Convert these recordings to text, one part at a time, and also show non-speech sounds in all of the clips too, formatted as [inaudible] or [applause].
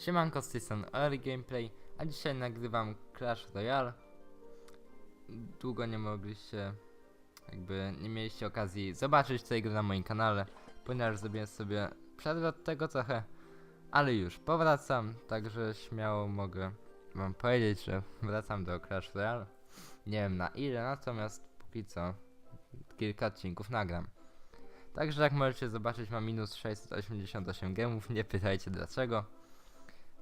Siemanko, z tej strony Early Gameplay, a dzisiaj nagrywam Clash Royale. Długo nie mogliście, jakby nie mieliście okazji zobaczyć tej gry na moim kanale, ponieważ zrobiłem sobie przerwę od tego trochę, ale już powracam, także śmiało mogę wam powiedzieć, że wracam do Clash Royale. Nie wiem na ile, natomiast póki co kilka odcinków nagram. Także jak możecie zobaczyć mam minus 688 gemów, nie pytajcie dlaczego.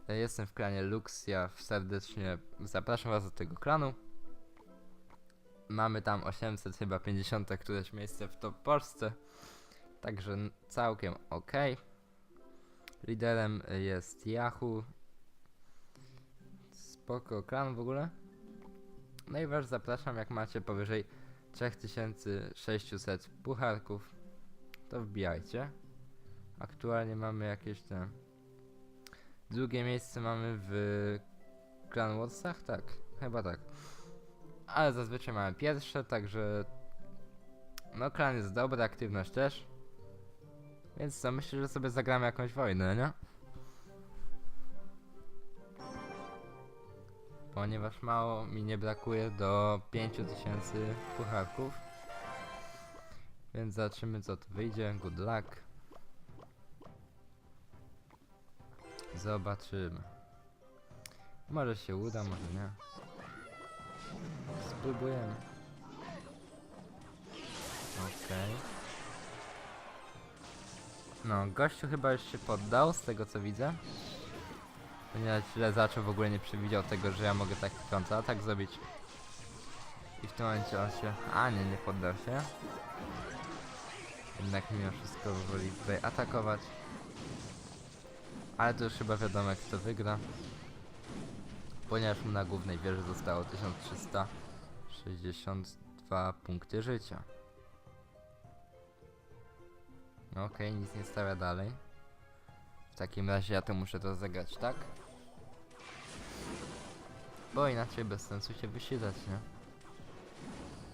Jestem w klanie Luxia, serdecznie zapraszam was do tego klanu. Mamy tam 800 chyba 50 któreś miejsce w top Polsce. Także całkiem ok. Liderem jest Yahoo. Spoko klan w ogóle. No i was zapraszam jak macie powyżej 3600 pucharków. To wbijajcie. Aktualnie mamy jakieś te Drugie miejsce mamy w Clan Warsach? Tak, chyba tak. Ale zazwyczaj mamy pierwsze, także no klan jest dobry, aktywność też. Więc co, myślę, że sobie zagramy jakąś wojnę, nie? Ponieważ mało mi nie brakuje do 5000 pucharków. Więc zobaczymy co tu wyjdzie. Good luck. Zobaczymy. Może się uda, może nie. Spróbujemy. Okej. No, gościu chyba już się poddał, z tego co widzę. Ponieważ źle zaczął, w ogóle nie przewidział tego, że ja mogę taki kontratak zrobić. I w tym momencie on się... A nie, nie poddał się. Jednak mimo wszystko woli tutaj atakować. Ale to już chyba wiadomo jak to wygra. Ponieważ mu na głównej wieży zostało 1362 punkty życia. No Okej, nic nie stawia dalej. W takim razie ja to muszę to zagrać, tak? Bo inaczej bez sensu się wysilać, nie?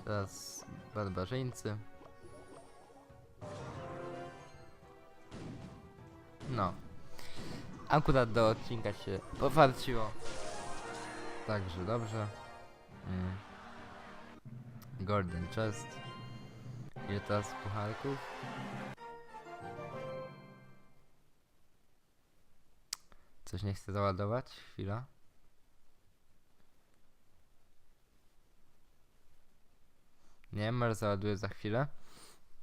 Teraz barbarzyńcy. No. Akurat do odcinka się powarciło. Także dobrze. Mm. Golden Chest. Ile teraz pucharków? Coś nie chce załadować? Chwila. Nie, może załaduję za chwilę.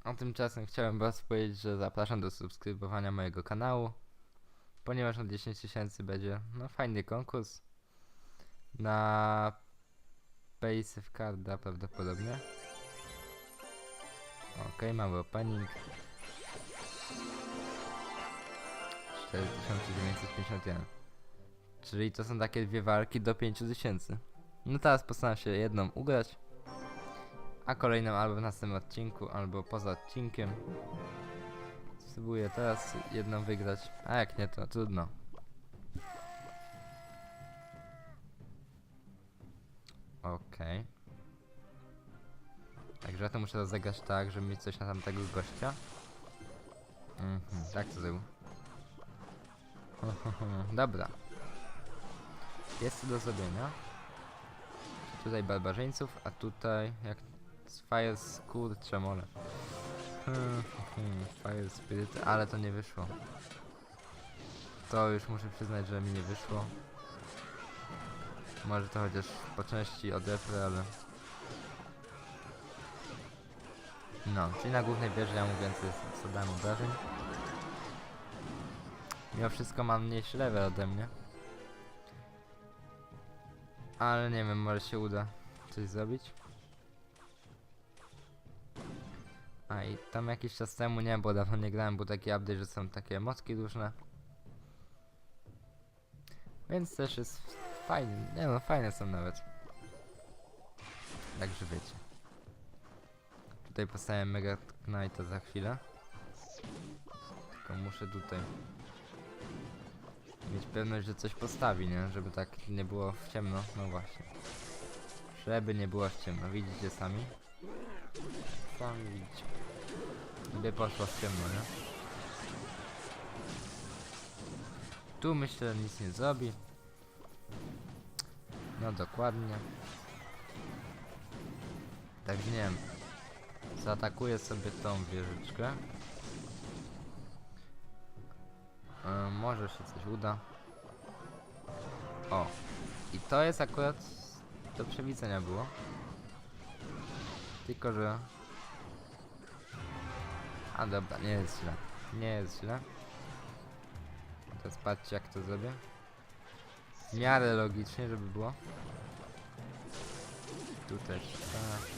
A tymczasem chciałem was powiedzieć, że zapraszam do subskrybowania mojego kanału ponieważ na 10 tysięcy będzie no fajny konkurs na Base Carda prawdopodobnie. Ok, mamy opening. 4951. Czyli to są takie dwie walki do 5000. No teraz postaram się jedną ugrać, a kolejną albo w następnym odcinku, albo poza odcinkiem. Spróbuję teraz jedną wygrać, a jak nie to trudno. Okej. Także ja to muszę rozegrać tak, żeby mieć coś na tamtego gościa. Mhm, tak to zrobił. [laughs] Dobra. Jest to do zrobienia. Tutaj barbarzyńców, a tutaj jak z Fire kurczę mole. Hmm, hmm, Fire Spirit, ale to nie wyszło. To już muszę przyznać, że mi nie wyszło. Może to chociaż po części odeprę, ale... No, czyli na głównej wieży ja mu więcej zadałem obrażeń. Mimo wszystko mam mniejszy level ode mnie. Ale nie wiem, może się uda coś zrobić. A i tam jakiś czas temu, nie bo dawno nie grałem, był taki update, że są takie mocki różne. Więc też jest fajny, nie no, fajne są nawet. Także wiecie. Tutaj postawię Mega Knighta za chwilę. Tylko muszę tutaj mieć pewność, że coś postawi, nie? Żeby tak nie było w ciemno. No właśnie. Żeby nie było w ciemno. Widzicie sami? Sami widzicie. By poszło w ciemno, nie? Tu myślę, że nic nie zrobi. No dokładnie. Tak nie wiem. Zaatakuję sobie tą wieżyczkę. E, może się coś uda. O. I to jest akurat do przewidzenia było. Tylko, że... A dobra, nie jest źle. Nie jest źle. Teraz patrzcie jak to zrobię. W miarę logicznie, żeby było. Tutaj, tak.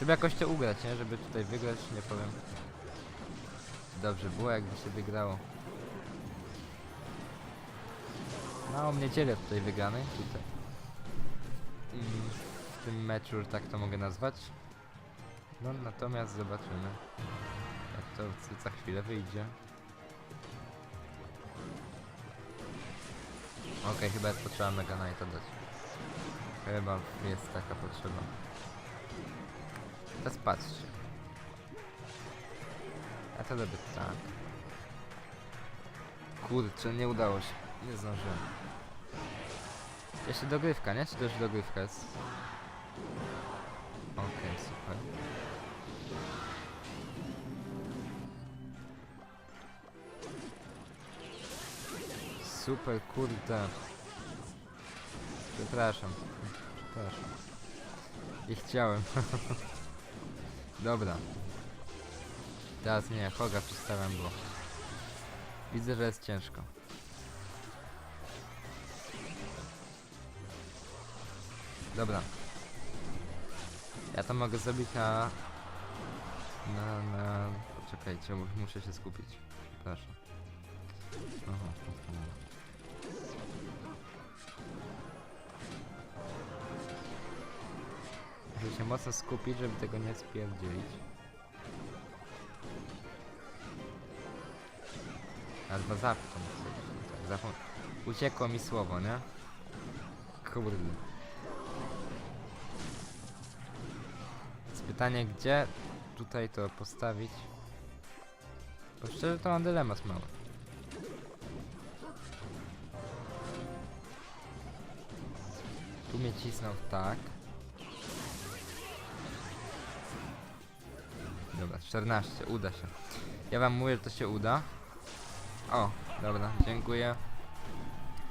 Żeby jakoś to ugrać, nie? Żeby tutaj wygrać, nie powiem. Dobrze było, jakby się wygrało. Małą niedzielę tutaj wygranej, tutaj. Mm, W tym meczu, tak to mogę nazwać. No natomiast zobaczymy. To za chwilę wyjdzie. Okej, chyba jest potrzeba Mega Knighta dać. Chyba jest taka potrzeba. Teraz patrzcie. Ja to robię tak. Kurczę, nie udało się. Nie zdążyłem. Jeszcze dogrywka, nie? Czy już dogrywka jest? Super, kurde. Przepraszam. Przepraszam. Nie chciałem. [laughs] Dobra. Teraz nie, Hoga przedstawiam, bo widzę, że jest ciężko. Dobra. Ja to mogę zrobić na... Na, na... Poczekajcie, mu- muszę się skupić. Przepraszam. Aha, Się mocno skupić, żeby tego nie spierdzielić. Albo. Tak, zapom... Uciekło mi słowo, nie? Kurde. Pytanie, gdzie tutaj to postawić? Bo szczerze to mam dylemat mały. Tu mnie cisnął tak. Dobra, 14, uda się. Ja wam mówię, że to się uda. O, dobra, dziękuję.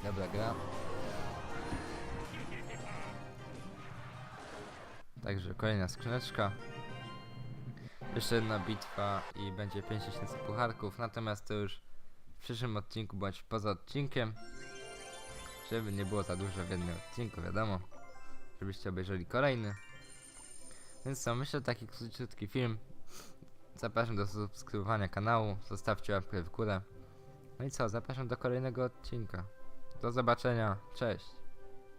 Dobra gra. Także kolejna skrzyneczka. Jeszcze jedna bitwa i będzie 5000 pucharków, natomiast to już w przyszłym odcinku bądź poza odcinkiem. Żeby nie było za dużo w jednym odcinku, wiadomo. Żebyście obejrzeli kolejny. Więc co, myślę, taki króciutki film. Zapraszam do subskrybowania kanału, zostawcie łapkę w górę. No i co, zapraszam do kolejnego odcinka. Do zobaczenia, cześć.